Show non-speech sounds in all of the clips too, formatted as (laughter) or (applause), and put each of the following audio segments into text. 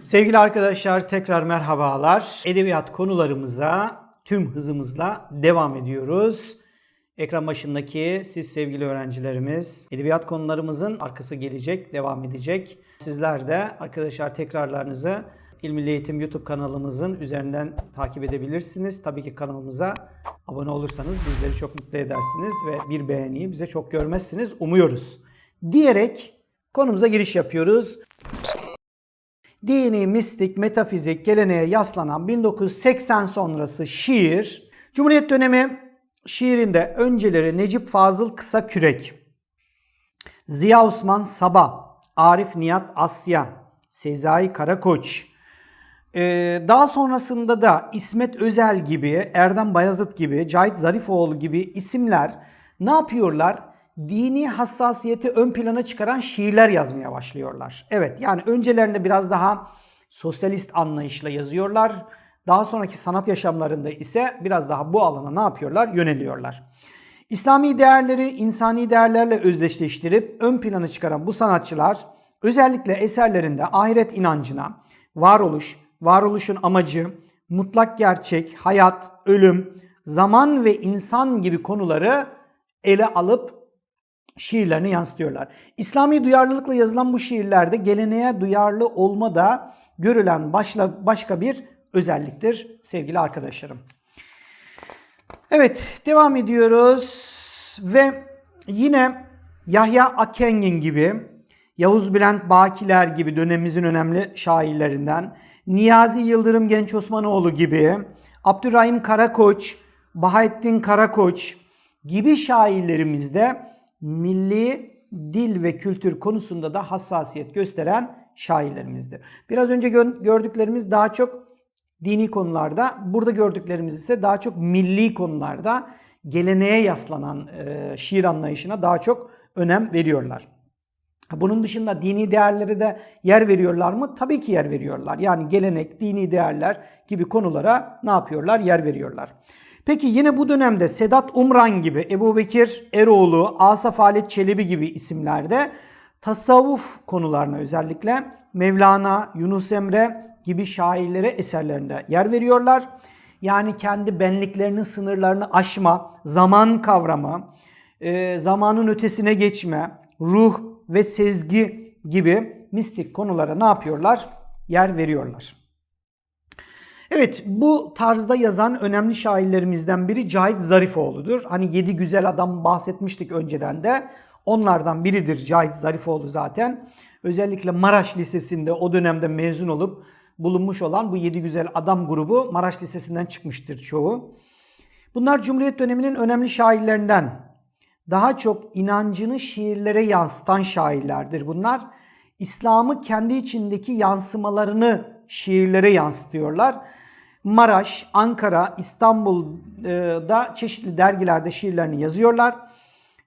Sevgili arkadaşlar tekrar merhabalar. Edebiyat konularımıza tüm hızımızla devam ediyoruz. Ekran başındaki siz sevgili öğrencilerimiz, edebiyat konularımızın arkası gelecek, devam edecek. Sizler de arkadaşlar tekrarlarınızı İl Milli Eğitim YouTube kanalımızın üzerinden takip edebilirsiniz. Tabii ki kanalımıza abone olursanız bizleri çok mutlu edersiniz ve bir beğeniyi bize çok görmezsiniz umuyoruz. Diyerek konumuza giriş yapıyoruz. Dini, mistik, metafizik geleneğe yaslanan 1980 sonrası şiir, Cumhuriyet dönemi şiirinde önceleri Necip Fazıl Kısakürek, Ziya Osman Sabah, Arif Nihat Asya, Sezai Karakoç, ee, daha sonrasında da İsmet Özel gibi, Erdem Bayazıt gibi, Cahit Zarifoğlu gibi isimler ne yapıyorlar? Dini hassasiyeti ön plana çıkaran şiirler yazmaya başlıyorlar. Evet yani öncelerinde biraz daha sosyalist anlayışla yazıyorlar. Daha sonraki sanat yaşamlarında ise biraz daha bu alana ne yapıyorlar? Yöneliyorlar. İslami değerleri insani değerlerle özdeşleştirip ön plana çıkaran bu sanatçılar özellikle eserlerinde ahiret inancına, varoluş, varoluşun amacı, mutlak gerçek, hayat, ölüm, zaman ve insan gibi konuları ele alıp şiirlerini yansıtıyorlar. İslami duyarlılıkla yazılan bu şiirlerde geleneğe duyarlı olma da görülen başla, başka bir özelliktir sevgili arkadaşlarım. Evet devam ediyoruz ve yine Yahya Akengin gibi Yavuz Bülent Bakiler gibi dönemimizin önemli şairlerinden Niyazi Yıldırım Genç Osmanoğlu gibi Abdurrahim Karakoç, Bahattin Karakoç gibi şairlerimizde milli dil ve kültür konusunda da hassasiyet gösteren şairlerimizdir. Biraz önce gördüklerimiz daha çok dini konularda, burada gördüklerimiz ise daha çok milli konularda geleneğe yaslanan e, şiir anlayışına daha çok önem veriyorlar. Bunun dışında dini değerlere de yer veriyorlar mı? Tabii ki yer veriyorlar. Yani gelenek, dini değerler gibi konulara ne yapıyorlar? Yer veriyorlar. Peki yine bu dönemde Sedat Umran gibi, Ebu Bekir Eroğlu, Asaf Halit Çelebi gibi isimlerde tasavvuf konularına özellikle Mevlana, Yunus Emre gibi şairlere eserlerinde yer veriyorlar. Yani kendi benliklerinin sınırlarını aşma, zaman kavramı, e, zamanın ötesine geçme, ruh ve sezgi gibi mistik konulara ne yapıyorlar? Yer veriyorlar. Evet bu tarzda yazan önemli şairlerimizden biri Cahit Zarifoğlu'dur. Hani yedi güzel adam bahsetmiştik önceden de. Onlardan biridir Cahit Zarifoğlu zaten. Özellikle Maraş Lisesi'nde o dönemde mezun olup bulunmuş olan bu yedi güzel adam grubu Maraş Lisesi'nden çıkmıştır çoğu. Bunlar Cumhuriyet döneminin önemli şairlerinden. Daha çok inancını şiirlere yansıtan şairlerdir bunlar. İslam'ı kendi içindeki yansımalarını şiirlere yansıtıyorlar. Maraş, Ankara, İstanbul'da çeşitli dergilerde şiirlerini yazıyorlar.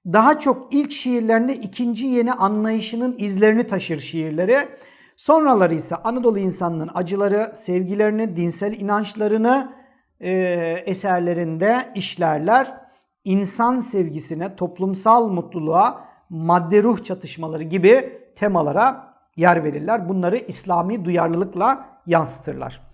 Daha çok ilk şiirlerinde ikinci yeni anlayışının izlerini taşır şiirleri. Sonraları ise Anadolu insanının acıları, sevgilerini, dinsel inançlarını e, eserlerinde işlerler. İnsan sevgisine, toplumsal mutluluğa, madde ruh çatışmaları gibi temalara yer verirler. Bunları İslami duyarlılıkla yansıtırlar.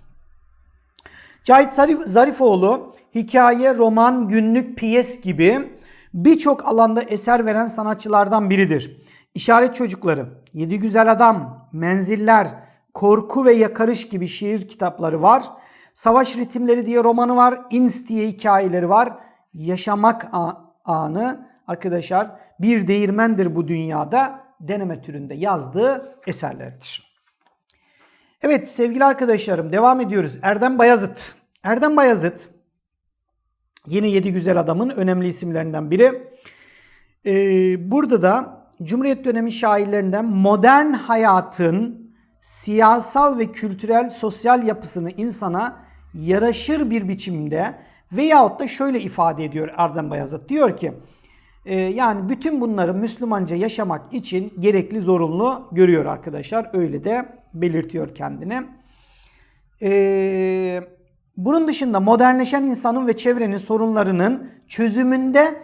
Cahit Zarifoğlu hikaye, roman, günlük, piyes gibi birçok alanda eser veren sanatçılardan biridir. İşaret Çocukları, Yedi Güzel Adam, Menziller, Korku ve Yakarış gibi şiir kitapları var. Savaş Ritimleri diye romanı var. İns diye hikayeleri var. Yaşamak anı arkadaşlar bir değirmendir bu dünyada deneme türünde yazdığı eserlerdir. Evet sevgili arkadaşlarım devam ediyoruz. Erdem Bayazıt. Erdem Bayazıt yine Yedi Güzel Adam'ın önemli isimlerinden biri. Ee, burada da Cumhuriyet dönemi şairlerinden modern hayatın siyasal ve kültürel sosyal yapısını insana yaraşır bir biçimde veyahut da şöyle ifade ediyor Erdem Bayazıt. Diyor ki e, yani bütün bunları Müslümanca yaşamak için gerekli zorunlu görüyor arkadaşlar. Öyle de belirtiyor kendini. Ee, bunun dışında modernleşen insanın ve çevrenin sorunlarının çözümünde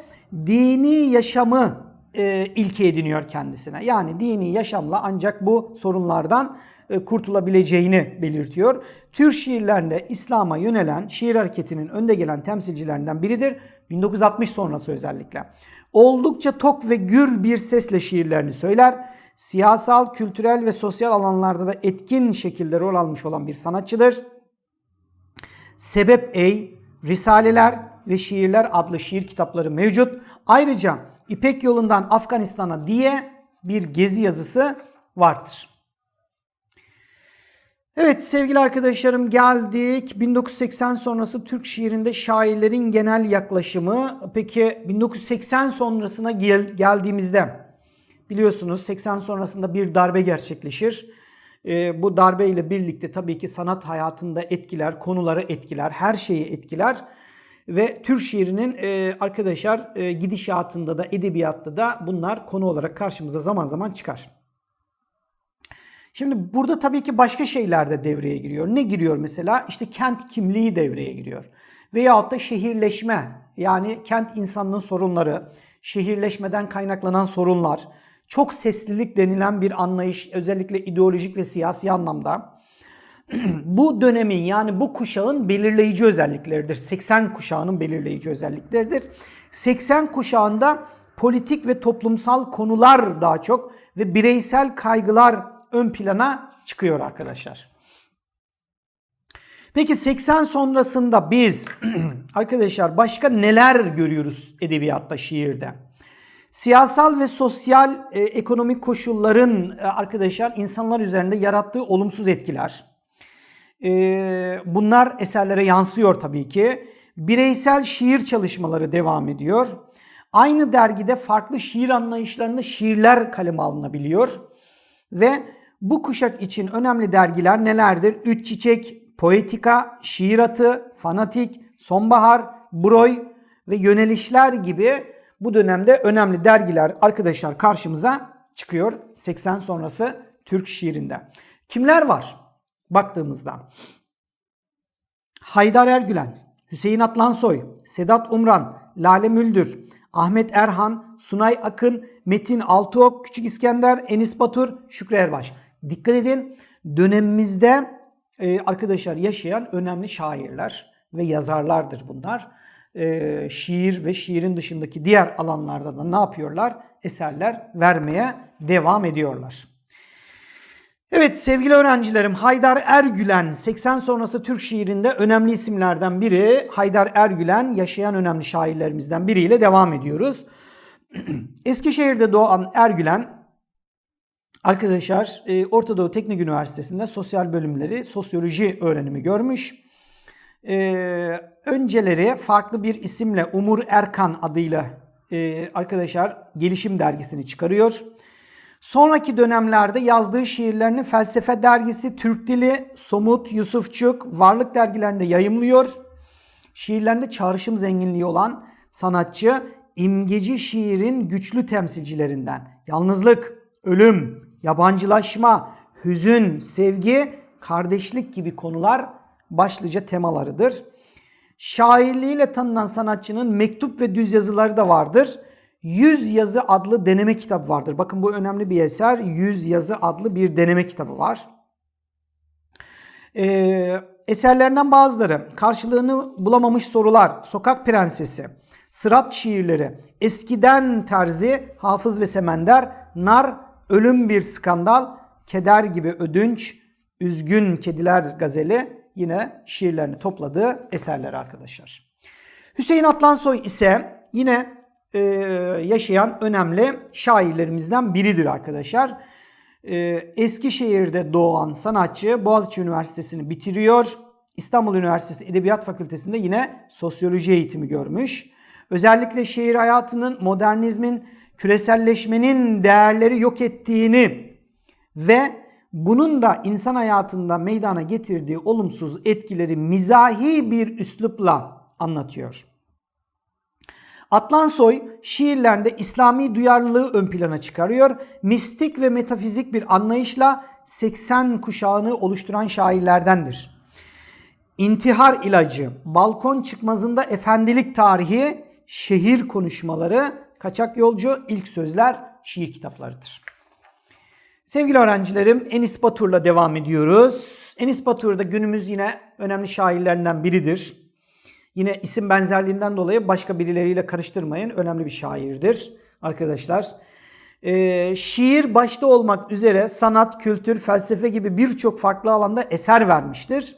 dini yaşamı e, ilke ediniyor kendisine. Yani dini yaşamla ancak bu sorunlardan e, kurtulabileceğini belirtiyor. Türk şiirlerinde İslam'a yönelen şiir hareketinin önde gelen temsilcilerinden biridir. 1960 sonrası özellikle. Oldukça tok ve gür bir sesle şiirlerini söyler. Siyasal, kültürel ve sosyal alanlarda da etkin şekilde rol almış olan bir sanatçıdır. Sebep Ey, Risaleler ve Şiirler adlı şiir kitapları mevcut. Ayrıca İpek yolundan Afganistan'a diye bir gezi yazısı vardır. Evet sevgili arkadaşlarım geldik 1980 sonrası Türk şiirinde şairlerin genel yaklaşımı. Peki 1980 sonrasına gel geldiğimizde biliyorsunuz 80 sonrasında bir darbe gerçekleşir. Ee, bu darbe ile birlikte tabii ki sanat hayatında etkiler, konuları etkiler, her şeyi etkiler. Ve Türk şiirinin e, arkadaşlar e, gidişatında da edebiyatta da bunlar konu olarak karşımıza zaman zaman çıkar. Şimdi burada tabii ki başka şeyler de devreye giriyor. Ne giriyor mesela? İşte kent kimliği devreye giriyor. Veyahut da şehirleşme yani kent insanının sorunları, şehirleşmeden kaynaklanan sorunlar, çok seslilik denilen bir anlayış özellikle ideolojik ve siyasi anlamda (clears throat) bu dönemin yani bu kuşağın belirleyici özellikleridir. 80 kuşağının belirleyici özellikleridir. 80 kuşağında politik ve toplumsal konular daha çok ve bireysel kaygılar ön plana çıkıyor arkadaşlar. Peki 80 sonrasında biz (clears throat) arkadaşlar başka neler görüyoruz edebiyatta, şiirde? Siyasal ve sosyal e, ekonomik koşulların e, arkadaşlar insanlar üzerinde yarattığı olumsuz etkiler. E, bunlar eserlere yansıyor tabii ki. Bireysel şiir çalışmaları devam ediyor. Aynı dergide farklı şiir anlayışlarında şiirler kaleme alınabiliyor. Ve bu kuşak için önemli dergiler nelerdir? Üç Çiçek, Poetika, Şiir Atı, Fanatik, Sonbahar, Broy ve Yönelişler gibi bu dönemde önemli dergiler arkadaşlar karşımıza çıkıyor 80 sonrası Türk şiirinde. Kimler var baktığımızda? Haydar Ergülen, Hüseyin Atlansoy, Sedat Umran, Lale Müldür, Ahmet Erhan, Sunay Akın, Metin Altıok, Küçük İskender, Enis Batur, Şükrü Erbaş. Dikkat edin dönemimizde e, arkadaşlar yaşayan önemli şairler ve yazarlardır bunlar. E, şiir ve şiirin dışındaki diğer alanlarda da ne yapıyorlar? Eserler vermeye devam ediyorlar. Evet sevgili öğrencilerim Haydar Ergülen 80 sonrası Türk şiirinde önemli isimlerden biri. Haydar Ergülen yaşayan önemli şairlerimizden biriyle devam ediyoruz. (clears throat) Eskişehir'de doğan Ergülen arkadaşlar e, Orta Doğu Teknik Üniversitesi'nde sosyal bölümleri sosyoloji öğrenimi görmüş. Ee, önceleri farklı bir isimle Umur Erkan adıyla e, arkadaşlar Gelişim Dergisi'ni çıkarıyor. Sonraki dönemlerde yazdığı şiirlerini Felsefe Dergisi, Türk Dili, Somut, Yusufçuk, Varlık dergilerinde yayımlıyor. Şiirlerinde çağrışım zenginliği olan sanatçı imgeci şiirin güçlü temsilcilerinden. Yalnızlık, ölüm, yabancılaşma, hüzün, sevgi, kardeşlik gibi konular başlıca temalarıdır. Şairliğiyle tanınan sanatçının mektup ve düz yazıları da vardır. Yüz Yazı adlı deneme kitabı vardır. Bakın bu önemli bir eser. Yüz Yazı adlı bir deneme kitabı var. Ee, eserlerinden bazıları karşılığını bulamamış sorular, Sokak Prensesi, Sırat şiirleri, Eskiden Terzi, Hafız ve Semender, Nar, Ölüm bir Skandal, Keder gibi Ödünç, Üzgün Kediler Gazeli yine şiirlerini topladığı eserler arkadaşlar. Hüseyin Atlansoy ise yine e, yaşayan önemli şairlerimizden biridir arkadaşlar. E, Eskişehir'de doğan sanatçı Boğaziçi Üniversitesi'ni bitiriyor. İstanbul Üniversitesi Edebiyat Fakültesi'nde yine sosyoloji eğitimi görmüş. Özellikle şehir hayatının, modernizmin, küreselleşmenin değerleri yok ettiğini ve bunun da insan hayatında meydana getirdiği olumsuz etkileri mizahi bir üslupla anlatıyor. Atlansoy şiirlerinde İslami duyarlılığı ön plana çıkarıyor. Mistik ve metafizik bir anlayışla 80 kuşağını oluşturan şairlerdendir. İntihar ilacı, balkon çıkmazında efendilik tarihi, şehir konuşmaları, kaçak yolcu, ilk sözler şiir kitaplarıdır. Sevgili öğrencilerim Enis Batur'la devam ediyoruz. Enis Batur da günümüz yine önemli şairlerinden biridir. Yine isim benzerliğinden dolayı başka birileriyle karıştırmayın. Önemli bir şairdir arkadaşlar. Ee, şiir başta olmak üzere sanat, kültür, felsefe gibi birçok farklı alanda eser vermiştir.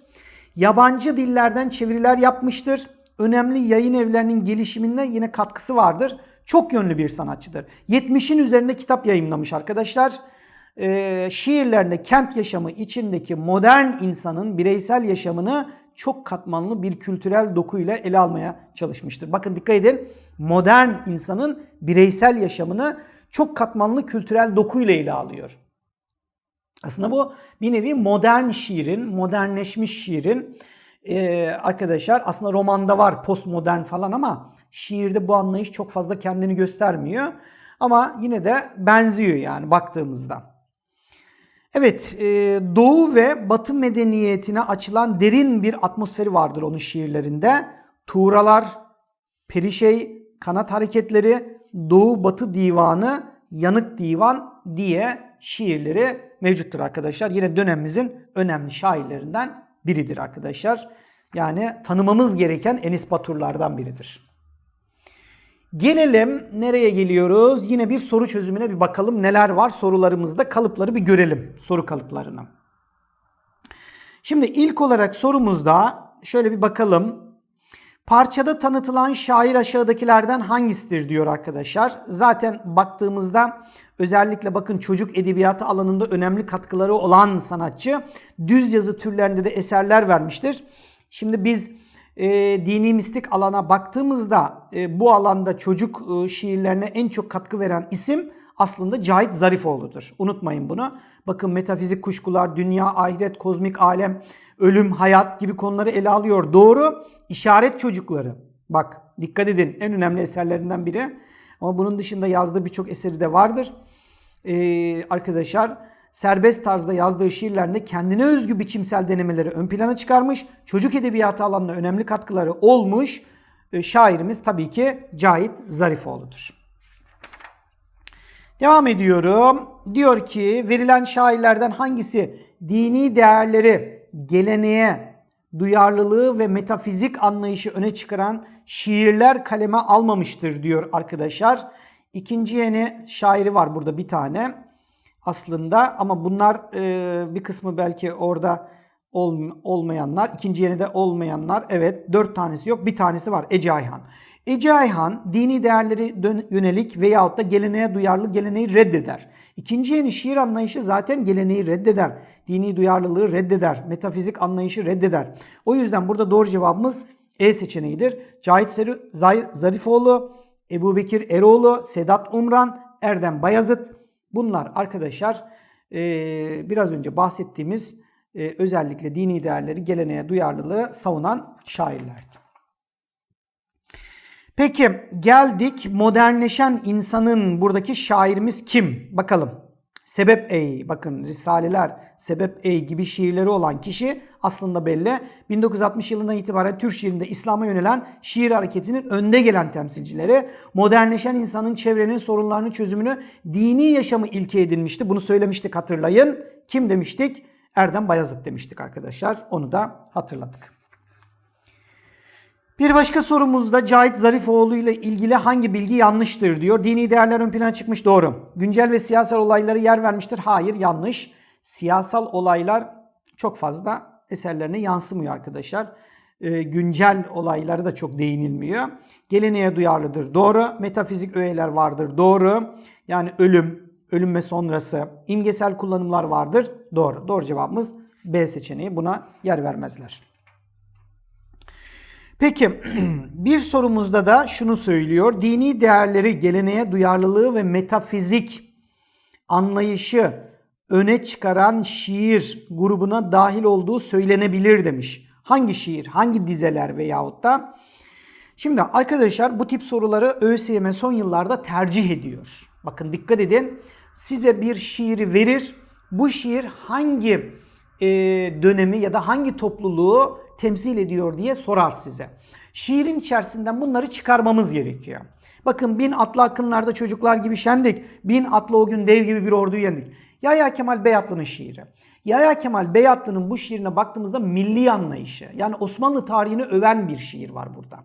Yabancı dillerden çeviriler yapmıştır. Önemli yayın evlerinin gelişiminde yine katkısı vardır. Çok yönlü bir sanatçıdır. 70'in üzerinde kitap yayınlamış arkadaşlar. Ee, şiirlerinde kent yaşamı içindeki modern insanın bireysel yaşamını çok katmanlı bir kültürel dokuyla ele almaya çalışmıştır. Bakın dikkat edin. Modern insanın bireysel yaşamını çok katmanlı kültürel dokuyla ele alıyor. Aslında bu bir nevi modern şiirin, modernleşmiş şiirin e, arkadaşlar aslında romanda var postmodern falan ama şiirde bu anlayış çok fazla kendini göstermiyor. Ama yine de benziyor yani baktığımızda. Evet, e, Doğu ve Batı medeniyetine açılan derin bir atmosferi vardır onun şiirlerinde. Tuğralar, Perişey, Kanat Hareketleri, Doğu Batı Divanı, Yanık Divan diye şiirleri mevcuttur arkadaşlar. Yine dönemimizin önemli şairlerinden biridir arkadaşlar. Yani tanımamız gereken Enis Baturlardan biridir. Gelelim nereye geliyoruz? Yine bir soru çözümüne bir bakalım neler var sorularımızda kalıpları bir görelim soru kalıplarını. Şimdi ilk olarak sorumuzda şöyle bir bakalım. Parçada tanıtılan şair aşağıdakilerden hangisidir diyor arkadaşlar. Zaten baktığımızda özellikle bakın çocuk edebiyatı alanında önemli katkıları olan sanatçı düz yazı türlerinde de eserler vermiştir. Şimdi biz e, dini mistik alana baktığımızda e, bu alanda çocuk e, şiirlerine en çok katkı veren isim aslında Cahit Zarifoğlu'dur. Unutmayın bunu. Bakın metafizik kuşkular, dünya, ahiret, kozmik alem, ölüm, hayat gibi konuları ele alıyor. Doğru. İşaret çocukları. Bak dikkat edin en önemli eserlerinden biri. Ama bunun dışında yazdığı birçok eseri de vardır. Ee, arkadaşlar serbest tarzda yazdığı şiirlerinde kendine özgü biçimsel denemeleri ön plana çıkarmış. Çocuk edebiyatı alanına önemli katkıları olmuş. Ee, şairimiz tabii ki Cahit Zarifoğlu'dur. Devam ediyorum. Diyor ki verilen şairlerden hangisi dini değerleri, geleneğe, duyarlılığı ve metafizik anlayışı öne çıkaran şiirler kaleme almamıştır diyor arkadaşlar. İkinci yeni şairi var burada bir tane aslında ama bunlar e, bir kısmı belki orada ol, olmayanlar, ikinci yeni de olmayanlar. Evet dört tanesi yok bir tanesi var Ece Ayhan. Ece Ayhan dini değerleri yönelik veyahut da geleneğe duyarlı geleneği reddeder. İkinci yeni şiir anlayışı zaten geleneği reddeder. Dini duyarlılığı reddeder. Metafizik anlayışı reddeder. O yüzden burada doğru cevabımız E seçeneğidir. Cahit Zarifoğlu, Ebu Bekir Eroğlu, Sedat Umran, Erdem Bayazıt. Bunlar arkadaşlar biraz önce bahsettiğimiz özellikle dini değerleri, geleneğe duyarlılığı savunan şairlerdi. Peki geldik modernleşen insanın buradaki şairimiz kim? Bakalım. Sebep Ey, bakın Risaleler, Sebep Ey gibi şiirleri olan kişi aslında belli. 1960 yılından itibaren Türk şiirinde İslam'a yönelen şiir hareketinin önde gelen temsilcileri. Modernleşen insanın çevrenin sorunlarını çözümünü dini yaşamı ilke edinmişti. Bunu söylemiştik hatırlayın. Kim demiştik? Erdem Bayazıt demiştik arkadaşlar. Onu da hatırladık. Bir başka sorumuzda Cahit Zarifoğlu ile ilgili hangi bilgi yanlıştır diyor. Dini değerler ön plana çıkmış doğru. Güncel ve siyasal olaylara yer vermiştir. Hayır yanlış. Siyasal olaylar çok fazla eserlerine yansımıyor arkadaşlar. Ee, güncel olaylara da çok değinilmiyor. Geleneğe duyarlıdır. Doğru. Metafizik öğeler vardır. Doğru. Yani ölüm, ölüm ve sonrası, imgesel kullanımlar vardır. Doğru. Doğru cevabımız B seçeneği. Buna yer vermezler. Peki (clears throat) bir sorumuzda da şunu söylüyor. Dini değerleri, geleneğe duyarlılığı ve metafizik anlayışı öne çıkaran şiir grubuna dahil olduğu söylenebilir demiş. Hangi şiir, hangi dizeler veyahut da Şimdi arkadaşlar bu tip soruları ÖSYM son yıllarda tercih ediyor. Bakın dikkat edin. Size bir şiiri verir. Bu şiir hangi e, dönemi ya da hangi topluluğu temsil ediyor diye sorar size. Şiirin içerisinden bunları çıkarmamız gerekiyor. Bakın bin atlı akınlarda çocuklar gibi şendik. Bin atlı o gün dev gibi bir orduyu yendik. Yahya Kemal Beyatlı'nın şiiri. Yahya Kemal Beyatlı'nın bu şiirine baktığımızda milli anlayışı yani Osmanlı tarihini öven bir şiir var burada.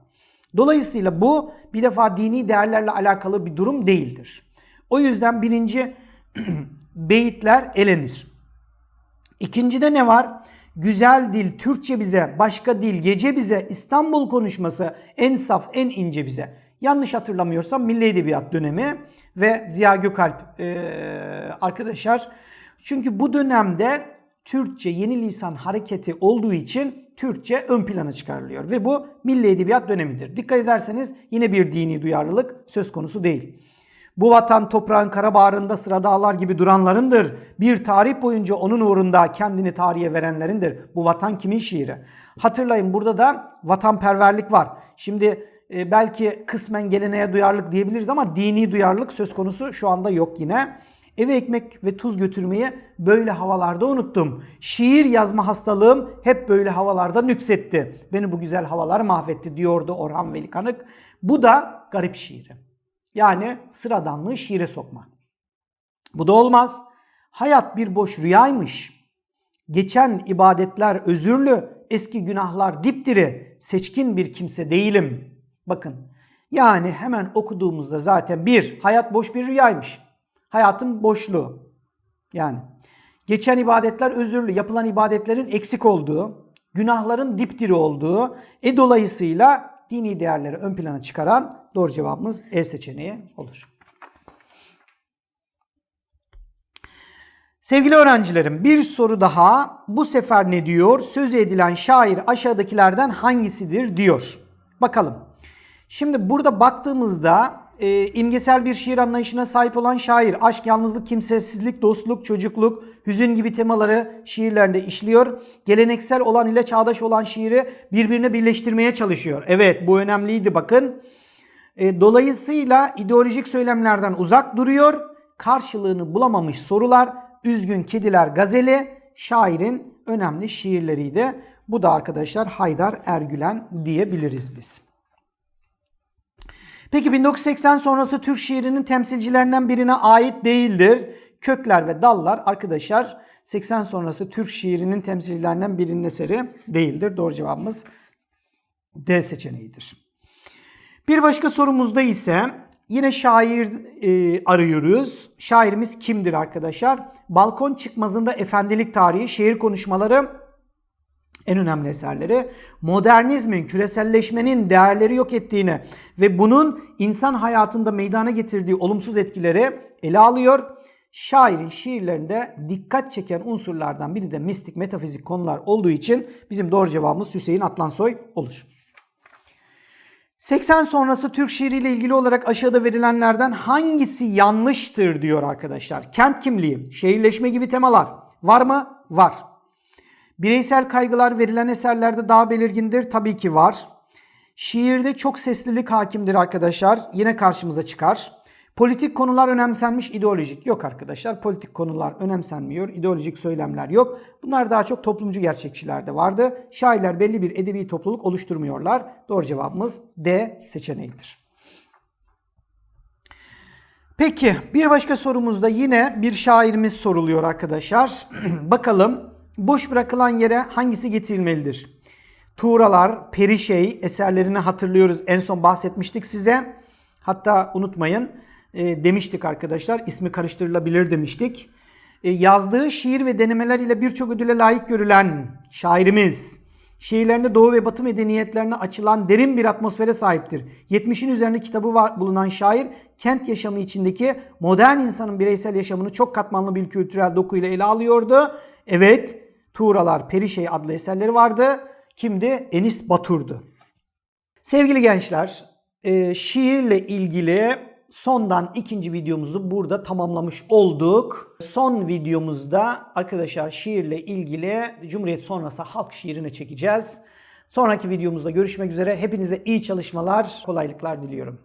Dolayısıyla bu bir defa dini değerlerle alakalı bir durum değildir. O yüzden birinci (clears throat) beyitler elenir. İkincide ne var? Güzel dil, Türkçe bize, başka dil, gece bize, İstanbul konuşması, en saf, en ince bize. Yanlış hatırlamıyorsam Milli Edebiyat dönemi ve Ziya Gökalp ee, arkadaşlar. Çünkü bu dönemde Türkçe yeni lisan hareketi olduğu için Türkçe ön plana çıkarılıyor ve bu Milli Edebiyat dönemidir. Dikkat ederseniz yine bir dini duyarlılık söz konusu değil. Bu vatan toprağın kara bağrında sıra dağlar gibi duranlarındır. Bir tarih boyunca onun uğrunda kendini tarihe verenlerindir. Bu vatan kimin şiiri? Hatırlayın burada da vatanperverlik var. Şimdi e, belki kısmen geleneğe duyarlılık diyebiliriz ama dini duyarlılık söz konusu şu anda yok yine. Eve ekmek ve tuz götürmeyi böyle havalarda unuttum. Şiir yazma hastalığım hep böyle havalarda nüksetti. Beni bu güzel havalar mahvetti diyordu Orhan Veli Kanık. Bu da garip şiiri. Yani sıradanlığı şiire sokma. Bu da olmaz. Hayat bir boş rüyaymış. Geçen ibadetler özürlü, eski günahlar dipdiri, seçkin bir kimse değilim. Bakın yani hemen okuduğumuzda zaten bir, hayat boş bir rüyaymış. Hayatın boşluğu. Yani geçen ibadetler özürlü, yapılan ibadetlerin eksik olduğu, günahların dipdiri olduğu, e dolayısıyla dini değerleri ön plana çıkaran doğru cevabımız E seçeneği olur. Sevgili öğrencilerim bir soru daha. Bu sefer ne diyor? Söz edilen şair aşağıdakilerden hangisidir diyor. Bakalım. Şimdi burada baktığımızda e, imgesel bir şiir anlayışına sahip olan şair aşk, yalnızlık, kimsesizlik, dostluk, çocukluk, hüzün gibi temaları şiirlerinde işliyor. Geleneksel olan ile çağdaş olan şiiri birbirine birleştirmeye çalışıyor. Evet bu önemliydi bakın. E, dolayısıyla ideolojik söylemlerden uzak duruyor. Karşılığını bulamamış sorular, Üzgün Kediler Gazeli şairin önemli şiirleriydi. Bu da arkadaşlar Haydar Ergülen diyebiliriz biz. Peki 1980 sonrası Türk şiirinin temsilcilerinden birine ait değildir. Kökler ve Dallar arkadaşlar 80 sonrası Türk şiirinin temsilcilerinden birinin eseri değildir. Doğru cevabımız D seçeneğidir. Bir başka sorumuzda ise yine şair e, arıyoruz. Şairimiz kimdir arkadaşlar? Balkon çıkmazında efendilik tarihi, şehir konuşmaları en önemli eserleri modernizmin, küreselleşmenin değerleri yok ettiğini ve bunun insan hayatında meydana getirdiği olumsuz etkileri ele alıyor. Şairin şiirlerinde dikkat çeken unsurlardan biri de mistik, metafizik konular olduğu için bizim doğru cevabımız Hüseyin Atlansoy olur. 80 sonrası Türk şiiriyle ilgili olarak aşağıda verilenlerden hangisi yanlıştır diyor arkadaşlar. Kent kimliği, şehirleşme gibi temalar var mı? Var. Bireysel kaygılar verilen eserlerde daha belirgindir. Tabii ki var. Şiirde çok seslilik hakimdir arkadaşlar. Yine karşımıza çıkar. Politik konular önemsenmiş, ideolojik yok arkadaşlar. Politik konular önemsenmiyor, ideolojik söylemler yok. Bunlar daha çok toplumcu gerçekçilerde vardı. Şairler belli bir edebi topluluk oluşturmuyorlar. Doğru cevabımız D seçeneğidir. Peki bir başka sorumuzda yine bir şairimiz soruluyor arkadaşlar. (clears throat) Bakalım boş bırakılan yere hangisi getirilmelidir? Tuğralar, Perişey eserlerini hatırlıyoruz. En son bahsetmiştik size. Hatta unutmayın e, demiştik arkadaşlar. İsmi karıştırılabilir demiştik. E, yazdığı şiir ve denemeler ile birçok ödüle layık görülen şairimiz şiirlerinde Doğu ve Batı medeniyetlerine açılan derin bir atmosfere sahiptir. 70'in üzerinde kitabı var, bulunan şair kent yaşamı içindeki modern insanın bireysel yaşamını çok katmanlı bir kültürel dokuyla ele alıyordu. Evet, Tuğralar Perişey adlı eserleri vardı. Kimdi? Enis Batur'du. Sevgili gençler, e, şiirle ilgili sondan ikinci videomuzu burada tamamlamış olduk. Son videomuzda arkadaşlar şiirle ilgili Cumhuriyet sonrası halk şiirine çekeceğiz. Sonraki videomuzda görüşmek üzere. Hepinize iyi çalışmalar, kolaylıklar diliyorum.